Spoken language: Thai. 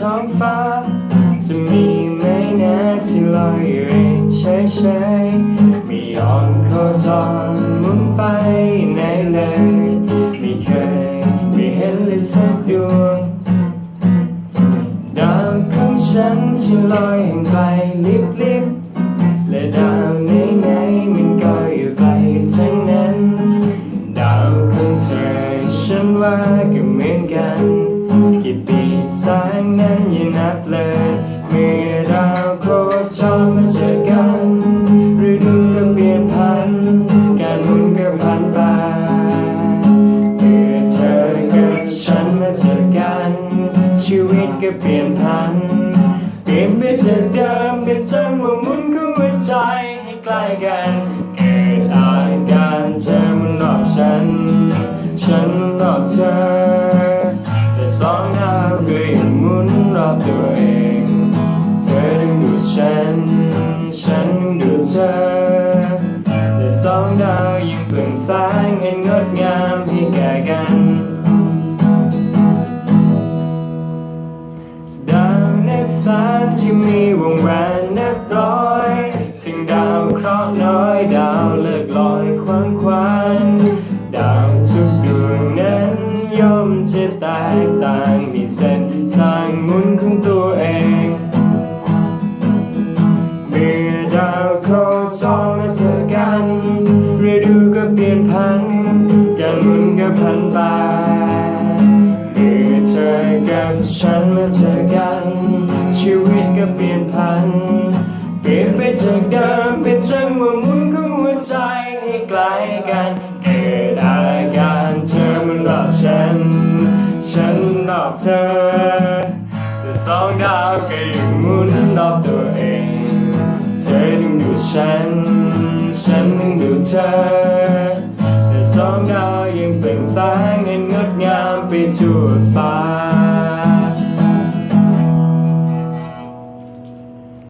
ท้องฟ้า จะมีไหมน่ที่ลอยเร่งเฉยๆไม่ยอมโคจรมุนไปไหนเลย ไม่เคยไม่เห็นเลยสักดวงดาวของฉันที่ลอยห่างไกลลิบลิบและดาวไหนไหนมันก็อยู่ไกลทั้งนั้น ดาวของเธอฉันว่าก็เหมือนกันกี่ปี แสงนั้นยังนับเลยเมื่อดาวโคจรมาเจอกันฤดูก็เปลี่ยนพันการหมุนก็ผ่านไปเมื่อเธอกับฉันมาเจอกัน ชีวิตก็เปลี่ยนพันเปลี่ยนไปจากเดิมเป็นจังหวะหมุนของหัวใจให้ใกล้กันเกิดอาการเธอมันรอบฉันฉันรอบเธอ เธอแต่สองดาวยังเปล่งแสงให้งดงามให้แก่กันดาวนับฟ้าที่มีวงแหวนนับร้อยถึงดาวเคราะห์น้อยดาวเลิกลอยควงคว้างดาวทุกดวงนั้นย่อมจะแตกต่างมีเส้นทางหมุนของตัวเอง พันการหมุนก็พันไปเมื่อเธอกับฉันมาเจอกัน ชีวิตก็เปลี่ยนพันเปลี่ยนไปจากเดิมเป็นจังหวะหมุนของหัวใจให้ไกลกันเกิดอาการเธอมันรอบฉัน ฉันรอบเธอแต่สองดาวก็ยังหมุนรอบตัวเองเธอดึงดูดฉัน ฉันดึงดูดเธอ องดาวยังเปล่งแสงให้งดงามไปทั่วฟ้า